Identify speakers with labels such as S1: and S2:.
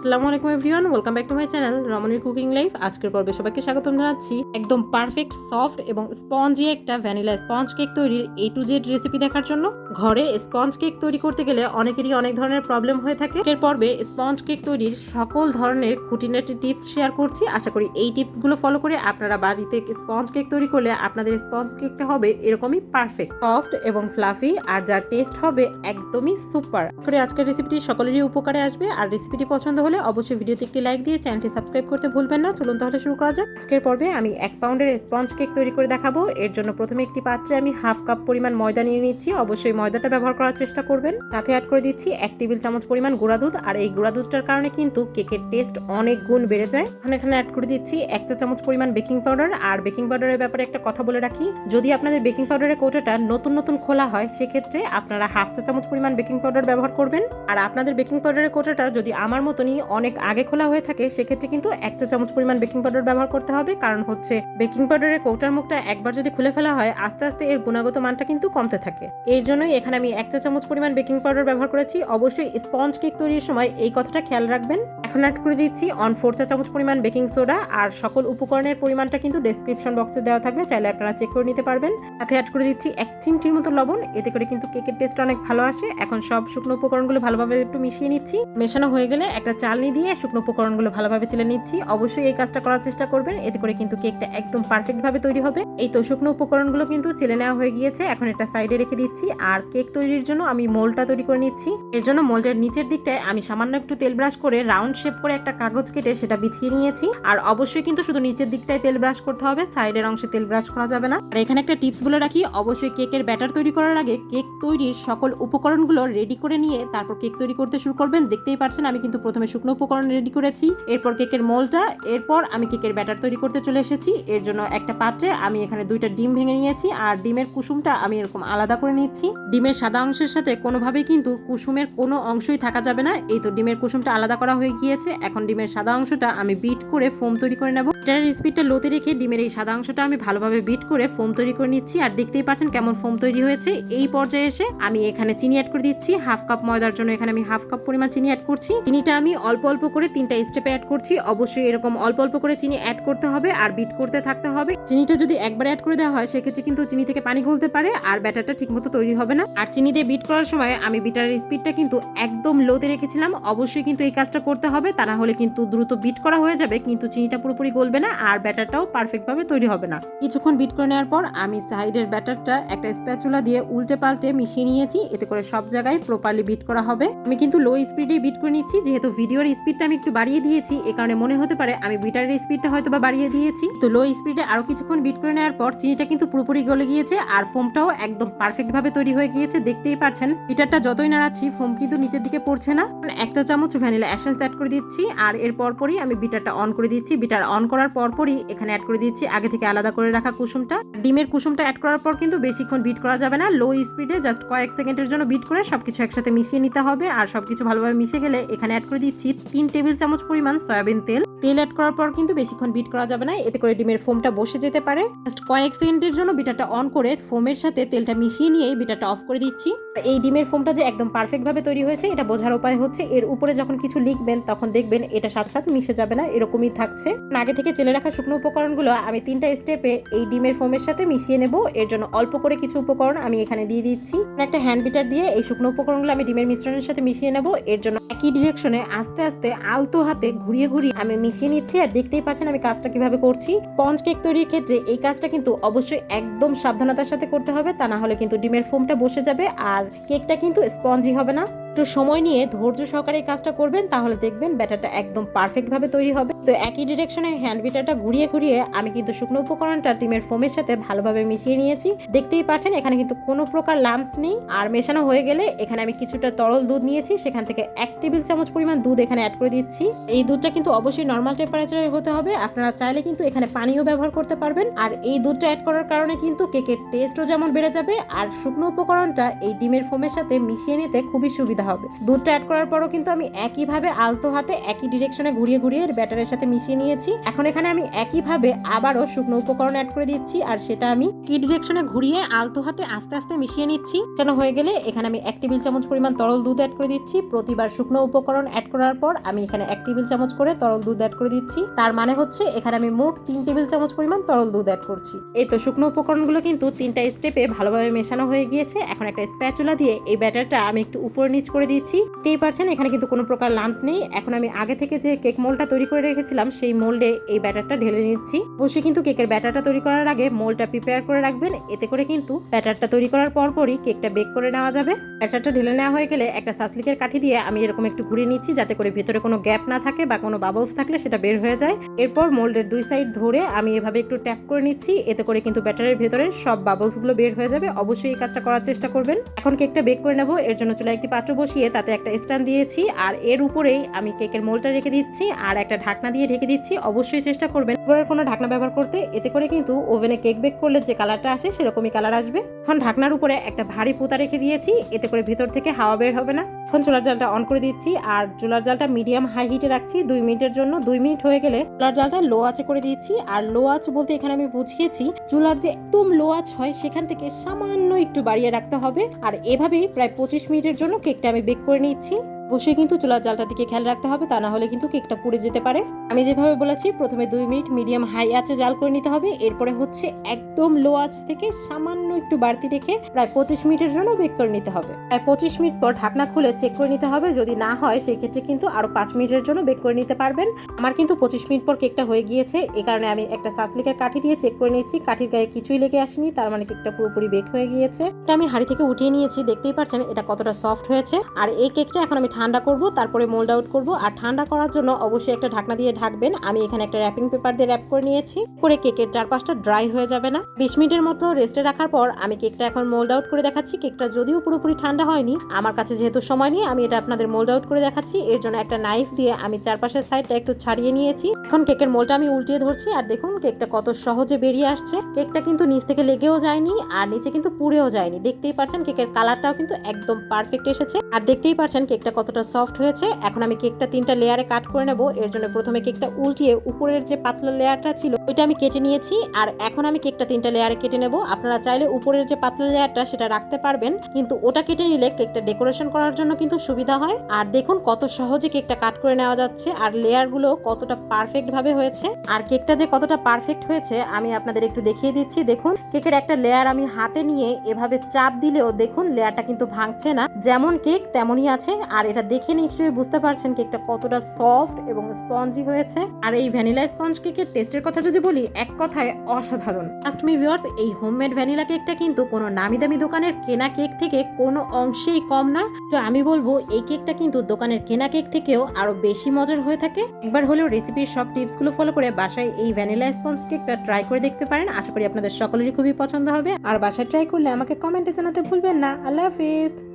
S1: আসসালামু আলাইকুম everyone, welcome back to my channel রমণীর কুকিং লাইফ। আজকের পর্বে সবাইকে স্বাগতম জানাচ্ছি। একদম পারফেক্ট, সফট এবং স্পঞ্জি একটা ভ্যানিলা স্পঞ্জ কেক তৈরির এ টু জেড রেসিপি দেখার জন্য। ঘরে স্পঞ্জ কেক তৈরি করতে গেলে অনেকেরই অনেক ধরনের প্রবলেম হয়ে থাকে। এর পর্বে স্পঞ্জ কেক তৈরির সকল ধরনের খুঁটিনাটি টিপস শেয়ার করছি। আশা করি এই টিপসগুলো ফলো করে আপনারা বাড়িতে স্পঞ্জ কেক তৈরি করলে আপনাদের স্পঞ্জ কেকটা হবে এরকমই পারফেক্ট সফট এবং ফ্লাফি আর যার টেস্ট হবে একদমই সুপার করে আজকের রেসিপিটি সকলেরই উপকারে আসবে। আর রেসিপিটি পছন্দ হলে অবশ্যই ভিডিওতে একটি লাইক দিয়ে চ্যানেলটি সাবস্ক্রাইব করতে ভুলবেন না। চলুন তাহলে শুরু করা যাক। আজকের পর্বে আমি এক পাউন্ডের স্পঞ্জ কেক তৈরি করে দেখাবো। এর জন্য প্রথমে একটি পাত্রে আমি হাফ কাপ পরিমাণ ময়দা নিয়ে নিচ্ছি। অবশ্যই ময়দাটা ব্যবহার করার চেষ্টা করবেন। সাথে অ্যাড করে দিচ্ছি এক টেবিল চামচ পরিমাণ গুঁড়া দুধ। আর এই গুঁড়া দুধটার কারণে কিন্তু কেকের টেস্ট অনেক গুণ বেড়ে যায়। এখানে এখানে অ্যাড করে দিচ্ছি এক চা চামচ পরিমাণ বেকিং পাউডার আর বেকিং পাউডারের ব্যাপারে একটা কথা বলে রাখি। যদি আপনাদের বেকিং পাউডারের কৌটাটা নতুন নতুন খোলা হয়, সেক্ষেত্রে আপনারা হাফ চা চামচ পরিমাণ বেকিং পাউডার ব্যবহার করবেন। আর আপনাদের বেকিং পাউডারের কোটাটা যদি আমার মতনই অনেক আগে খোলা হয়ে থাকে, সেক্ষেত্রে কিন্তু এক চা চামচ পরিমাণ বেকিং পাউডার ব্যবহার করতে হবে। কারণ হচ্ছে বেকিং পাউডারের কৌটার মুখটা একবার যদি খুলে ফেলা হয়, আস্তে আস্তে এর গুণগত মানটা কিন্তু কমতে থাকে। এর জন্যই এখানে আমি এক চা চামচ পরিমাণ বেকিং পাউডার ব্যবহার করেছি। অবশ্যই স্পঞ্জ কেক তৈরির সময় এই কথাটা খেয়াল রাখবেন। এখন অ্যাড করে দিচ্ছি অন ফোর চা চামচ পরিমাণ বেকিং সোডা আর সকল উপকরণের পরিমাণটা কিন্তু ডেসক্রিপশন বক্সে দেওয়া থাকবে, চাইলে আপনারা চেক করে নিতে পারবেন। সাথে অ্যাড করে দিচ্ছি এক চিমটির মতো লবণ, এতে করে কিন্তু কেকের টেস্ট অনেক ভালো আসে। এখন সব শুকনো উপকরণগুলো ভালোভাবে একটু মিশিয়ে নিচ্ছি। মেশানো হয়ে গেলে একটা চালনি দিয়ে শুকনো উপকরণগুলো ভালোভাবে চেলে নিচ্ছি। অবশ্যই এই কাজটা করার চেষ্টা করবেন। এতে করে কিন্তু কেকটা একদম পারফেক্ট ভাবে তৈরি হবে। এই তো শুকনো উপকরণগুলো কিন্তু চেলে নেওয়া হয়ে গিয়েছে। এখন এটা সাইডে রেখে দিচ্ছি। আর কেক তৈরির জন্য আমি মোলটা তৈরি করে নিচ্ছি। এর জন্য মোল্ডের নিচের দিকটায় আমি সামান্য একটু তেল ব্রাশ করে রাউন্ড শেপ করে একটা কাগজ কেটে সেটা বিছিয়ে নিয়েছি। আর অবশ্যই কিন্তু শুধু নিচের দিকটায় তেল ব্রাশ করতে হবে। সাইডের অংশে তেল ব্রাশ করা যাবে না। আর এখানে একটা টিপস বলে রাখি, অবশ্যই কেকের ব্যাটার তৈরি করার আগে কেক তৈরির সকল উপকরণগুলো রেডি করে নিয়ে তারপর কেক তৈরি করতে শুরু করবেন। দেখতেই পারছেন আমি কিন্তু প্রথমে শুকনো উপকরণ রেডি করেছি। এরপর কেকের মোলটা এরপর আমি কেকের ব্যাটার তৈরি করতে চলে এসেছি। এর জন্য একটা পাত্রে আমি এখানে দুইটা ডিম ভেঙে নিয়েছি আর ডিমের কুসুমটা আমি এরকম আলাদা করে নিচ্ছি। ডিমের সাদা অংশের সাথে কোনোভাবেই কিন্তু কুসুমের কোনো অংশই থাকা যাবে না। এই তো ডিমের কুসুমটা আলাদা করা হয়ে গিয়েছে। এখন ডিমের সাদা অংশটা আমি বিট করে ফোম তৈরি করে নেব। এটার স্পিডটা লোতে রেখে ডিমের এই সাদা অংশটা আমি ভালোভাবে বিট করে ফোম তৈরি করে নিচ্ছি। আর দেখতেই পাচ্ছেন কেমন ফোম তৈরি হয়েছে। এই পর্যায়ে এসে আমি এখানে চিনি অ্যাড করে দিচ্ছি। হাফ কাপ ময়দার জন্য এখানে আমি হাফ কাপ পরিমাণ চিনি অ্যাড করছি। চিনিটা আমি অল্প অল্প করে তিনটা স্টেপে অ্যাড করছি। অবশ্যই এরকম অল্প অল্প করে চিনি অ্যাড করতে হবে আর বিট করতে থাকতে হবে। চিনিটা যদি একবার অ্যাড করে দেওয়া হয়, সেক্ষেত্রে কিন্তু চিনি থেকে পানি গলতে পারে আর ব্যাটারটা ঠিকমতো তৈরি হবে না। আর চিনি দিয়ে বিট করার সময় আমি বিটারের স্পিডটা কিন্তু একদম লোতে রেখেছিলাম। অবশ্যই কিন্তু এই কাজটা করতে হবে, তা না হলে কিন্তু দ্রুত বিট করা হয়ে যাবে, কিন্তু চিনিটা পুরোপুরি গলবে না আর ব্যাটারটাও পারফেক্ট ভাবে তৈরি হবে না। কিছুক্ষণ বিট করে নেওয়ার পর আমি সাইডের ব্যাটারটা একটা স্প্যাচুলা দিয়ে উল্টে পাল্টে মিশিয়ে নিয়েছি। এতে করে সব জায়গায় প্রপারলি বিট করা হবে। আমি কিন্তু লো স্পিডে বিট করে নিচ্ছি, যেহেতু ভিডিওর স্পিডটা আমি একটু বাড়িয়ে দিয়েছি, এ কারণে মনে হতে পারে আমি বিটারের স্পিডটা হয়তো বা বাড়িয়ে দিয়েছি। তো লো স্পিডে আরও কিছুক্ষণ বিট করে নেওয়ার পর চিনিটা কিন্তু পুরোপুরি গলে গিয়েছে আর ফোমটাও একদম পারফেক্ট ভাবে তৈরি হয়ে গিয়েছে, দেখতেই পাচ্ছেন। বিটারটা যতই নাড়াচ্ছি ফোম কিন্তু নিচের দিকে পড়ছে না। এক চা চামচ ভ্যানিলা অ্যাসেন্স অ্যাড করে দিচ্ছি আর এর পরপরই আমি বিটারটা অন করে দিচ্ছি। বিটার অন করার পরপরই এখানে অ্যাড করে দিচ্ছি আগে থেকে আলাদা করে রাখা কুসুমটা। ডিমের কুসুমটা অ্যাড করার পর কিন্তু বেশিক্ষণ বিট করা যাবে না। লো স্পিডে জাস্ট কয়েক সেকেন্ডের জন্য বিট করে সবকিছু একসাথে মিশিয়ে নিতে হবে আর সবকিছু ভালোভাবে মিশে গেলে এখানে অ্যাড করে দিচ্ছি তিন টেবিল চামচ পরিমাণ সয়াবিন তেল তেল অ্যাড করার পর কিন্তু বেশিক্ষণ বিট করা যাবে না, এতে করে ডিমের ফোমটা বসে যেতে পারে। জাস্ট কয়েক সেকেন্ডের জন্য বিটারটা অন করে ফোমের সাথে তেলটা মিশিয়ে নিয়ে বিটারটা অফ করে দিচ্ছি। এই ডিমের ফোমটা যে একদম পারফেক্ট ভাবে তৈরি হয়েছে, এটা বোঝার উপায় হচ্ছে এর উপরে যখন কিছু লিখবেন, তখন দেখবেন এটা সাথে সাথে মিশে যাবে না, এরকমই থাকছে। আগে থেকে চেলে রাখা শুকনো উপকরণগুলো, আমি তিনটা স্টেপে এই ডিমের ফোমের সাথে মিশিয়ে নেব। এর জন্য অল্প করে কিছু উপকরণ আমি এখানে দিয়ে দিচ্ছি। একটা হ্যান্ড বিটার দিয়ে এই শুকনো উপকরণগুলো আমি ডিমের মিশ্রণের সাথে মিশিয়ে নেব। এর জন্য একই ডিরেকশনে আস্তে আস্তে আলতো হাতে ঘুরিয়ে ঘুরিয়ে আমি মিশিয়ে নিচ্ছি আর দেখতেই পাচ্ছেন আমি কাজটা কীভাবে করছি। স্পঞ্জ কেক তৈরির ক্ষেত্রে এই কাজটা কিন্তু অবশ্যই একদম সাবধানতার সাথে করতে হবে, তা না হলে কিন্তু ডিমের ফোমটা বসে যাবে আর কেকটা কিন্তু স্পঞ্জি হবে না। একটু সময় নিয়ে ধৈর্য সহকারে কাজটা করবেন, তাহলে দেখবেন ব্যাটারটা একদম পারফেক্ট ভাবে তৈরি হবে। তো একই ডিরেকশনে হ্যান্ড বিটারটা ঘুরিয়ে ঘুরিয়ে আমি কিন্তু শুকনো উপকরণটা ডিমের ফোমের সাথে ভালোভাবে মিশিয়ে নিয়েছি। দেখতেই পাচ্ছেন, এখানে কিন্তু কোনো প্রকার লাম্পস নেই। আর মেশানো হয়ে গেলে এখানে আমি কিছুটা তরল দুধ নিয়েছি, সেখান থেকে এক টেবিল চামচ পরিমাণ দুধ এখানে অ্যাড করে দিচ্ছি। এই দুধটা কিন্তু অবশ্যই নর্মাল টেম্পারেচারে হতে হবে। আপনারা চাইলে কিন্তু এখানে পানিও ব্যবহার করতে পারবেন। আর এই দুধটা অ্যাড করার কারণে কিন্তু কেকের টেস্টও যেমন বেড়ে যাবে, আর শুকনো উপকরণটা এই ডিমের ফোমের সাথে মিশিয়ে নিতে খুবই সুবিধা নিতে হবে। দুধটা অ্যাড করার পরও কিন্তু আমি একইভাবে আলতো হাতে একই ডিরেকশনে ঘুরিয়ে ঘুরিয়ে ব্যাটারের সাথে মিশিয়ে নিয়েছি। এখন এখানে আমি একইভাবে আবারও শুকনো উপকরণ অ্যাড করে দিচ্ছি আর সেটা আমি কি ডিরেকশনে ঘুরিয়ে আলতো হাতে আস্তে আস্তে মিশিয়ে নিচ্ছি, যেন হয়ে গেলে এখানে আমি এক টেবিল চামচ পরিমাণ তরল দুধ অ্যাড করে দিচ্ছি। প্রতিবার শুকনো উপকরণ অ্যাড করার পর আমি এখানে এক টেবিল চামচ করে তরল দুধ অ্যাড করে দিচ্ছি। তার মানে হচ্ছে এখানে আমি মোট তিন টেবিল চামচ পরিমাণ তরল দুধ অ্যাড করছি। এই তো শুকনো উপকরণগুলো কিন্তু তিনটা স্টেপে ভালোভাবে মেশানো হয়ে গিয়েছে। এখন একটা স্প্যাচুলা দিয়ে এই ব্যাটারটা আমি একটু উপর নিচ করে দিচ্ছি তেই পারছেন, এখানে কিন্তু কোনো প্রকার লাম্পস নেই। এখন আমি আগে থেকে যে কেক মোলটা তৈরি করে রেখেছিলাম, সেই মোল্ডে এই ব্যাটারটা ঢেলে নিচ্ছি। অবশ্যই কিন্তু কেকের ব্যাটারটা তৈরি করার আগে মোলটা প্রিপেয়ার করে রাখবেন। এতে করে কিন্তু ব্যাটারটা তৈরি করার পরপরই কেকটা বেক করে নেওয়া যাবে। ব্যাটারটা ঢেলে নেওয়া হয়ে গেলে একটা সাসলিকের কাঠি দিয়ে আমি এরকম একটু ঘুরিয়ে নিচ্ছি, যাতে করে ভিতরে কোনো গ্যাপ না থাকে বা কোনো বাবলস থাকলে সেটা বের হয়ে যায়। এরপর মোল্ডের দুই সাইড ধরে আমি এভাবে একটু ট্যাপ করে নিচ্ছি। এতে করে কিন্তু ব্যাটারের ভেতরে সব বাবলসগুলো বের হয়ে যাবে। অবশ্যই এই কাজটা করার চেষ্টা করবেন। এখন কেকটা বেক করে নেব। এর জন্য চুলায় একটি পাত্র বসিয়ে তাতে একটা স্ট্যান্ড দিয়েছি আর এর উপরেই আমি কেকের মোলটা রেখে দিচ্ছি আর একটা ঢাকনা দিয়ে ঢেকে দিচ্ছি। অবশ্যই চেষ্টা করবেন। উপরের কোনো ঢাকনা ব্যবহার করতে, এতে করে কিন্তু ওভেনে কেক বেক করলে যে কালারটা আসে সেরকমই কালার আসবে। এখন ঢাকনার উপরে একটা ভারী পুতা রেখে দিয়েছি, এতে করে ভিতর থেকে হাওয়া বের হবে না। এখন চুলার জালটা অন করে দিচ্ছি, আর চুলার জালটা মিডিয়াম হাই হিটে রাখছি দুই মিনিটের জন্য। দুই মিনিট হয়ে গেলে চুলার জালটা লো আঁচে করে দিচ্ছি, আর লো আঁচ বলতে এখানে আমি বুঝিয়েছি, চুলার যে একদম লো আঁচ হয় সেখান থেকে সামান্য একটু বাড়িয়ে রাখতে হবে। আর এভাবেই প্রায় পঁচিশ মিনিটের জন্য কেকটা আমি বেক করে নিচ্ছি। অবশ্যই কিন্তু চুলার জালটার দিকে খেয়াল রাখতে হবে, তা না হলে কিন্তু কেকটা পুড়ে যেতে পারে। আমি যেভাবে বলেছি, প্রথমে দুই মিনিট মিডিয়াম হাই আঁচে জাল করে নিতে হবে, এরপরে হচ্ছে একদম লো আঁচ থেকে সামান্য একটু বাড়তি রেখে প্রায় পঁচিশ মিনিটের জন্য বেক করে নিতে হবে। প্রায় পঁচিশ মিনিট পর ঢাকনা খুলে চেক করে নিতে হবে, যদি না হয় সেই ক্ষেত্রে কিন্তু আরও পাঁচ মিনিটের জন্য বেক করে নিতে পারবেন। আমার কিন্তু পঁচিশ মিনিট পর কেকটা হয়ে গিয়েছে, এ কারণে আমি একটা সাসলিকের কাঠি দিয়ে চেক করে নিচ্ছি কাঠির গায়ে কিছুই লেগে আসেনি, তার মানে কেকটা পুরোপুরি বেক হয়ে গিয়েছে। এটা আমি হাড়ি থেকে উঠিয়ে নিয়েছি, দেখতেই পাচ্ছেন এটা কতটা সফট হয়েছে। আর এই কেকটা এখন আমি ঠান্ডা করব, তারপরে মোল্ড আউট করব। আর ঠান্ডা করার জন্য অবশ্যই একটা ঢাকনা দিয়ে ঢাকবেন। আমি এখানে একটা র্যাপিং পেপার দিয়ে র্যাপ করে নিয়েছি। করে কেকের চারপাশটা ড্রাই হয়ে যাবে না। বিশ মিনিটের মতো রেস্টে রাখার পর আমি কেকটা এখন মোল্ড আউট করে দেখাচ্ছি। কেকটা যদিও পুরোপুরি ঠান্ডা হয়নি, আমার কাছে যেহেতু সময় নেই, আমি এটা আপনাদের মোল্ড আউট করে দেখাচ্ছি। এর জন্য একটা নাইফ দিয়ে আমি চারপাশের সাইডটা একটু ছাড়িয়ে নিয়েছি। এখন কেকের মোলটা আমি উল্টিয়ে ধরছি। আর দেখুন, কেকটা কত সহজে বেরিয়ে আসছে। কেকটা কিন্তু নিচ থেকে লেগেও যায়নি, আর নিচে কিন্তু পুড়েও যায়নি। দেখতেই পারছেন, কেকের কালারটাও কিন্তু একদম পারফেক্ট এসেছে। আর দেখতেই পারছেন, কেকটা কতটা সফট হয়েছে, এখন আমি কেকটা তিনটা লেয়ারে কাট করে নেব। এর জন্য প্রথমে কেকটা উল্টিয়ে উপরের যে পাতলা লেয়ারটা ছিল, ওইটা আমি কেটে নিয়েছি, আর এখন আমি কেকটা তিনটা লেয়ারে কেটে নেব। আপনারা চাইলে উপরের যে পাতলা লেয়ারটা সেটা রাখতে পারবেন, কিন্তু ওটা কেটে নিলে কেকটা ডেকোরেশন করার জন্য কিন্তু সুবিধা হয়। আর দেখুন কত সহজে কেকটা কাট করে নেওয়া যাচ্ছে, আর লেয়ারগুলো কতটা পারফেক্ট ভাবে হয়েছে। আর কেকটা যে কতটা পারফেক্ট হয়েছে, আমি আপনাদের একটু দেখিয়ে দিচ্ছি। দেখুন, কেকের একটা লেয়ার আমি হাতে নিয়ে এভাবে চাপ দিলেও দেখুন লেয়ারটা কিন্তু ভাঙছে না। যেমন কেক, তেমনই আছে, আর এটা দেখে নিশ্চয়ই বুঝতে পারছেন কেকটা কতটা সফট এবং স্পঞ্জি হয়েছে। আর এই ভ্যানিলা স্পঞ্জ কেকের টেস্টের কথা যদি বলি, এক কথায় অসাধারণ। ফার্স্ট মি ভিউয়ার্স এই হোমমেড ভ্যানিলা কেকটা কিন্তু কোনো নামি দামি দোকানের কেনা কেক থেকে কোনো অংশেই কম না। তো আমি বলব, এই কেকটা কিন্তু দোকানের কেনা কেক থেকেও আরও বেশি মজার হয়ে থাকে। একবার হলেও রেসিপির সব টিপসগুলো ফলো করে বাসায় এই ভ্যানিলা স্পঞ্জ কেকটা ট্রাই করে দেখতে পারেন। আশা করি আপনাদের সকলেরই খুবই পছন্দ হবে। আর বাসায় ট্রাই করলে আমাকে কমেন্টে জানাতে ভুলবেন না। আল্লাহ হাফিজ।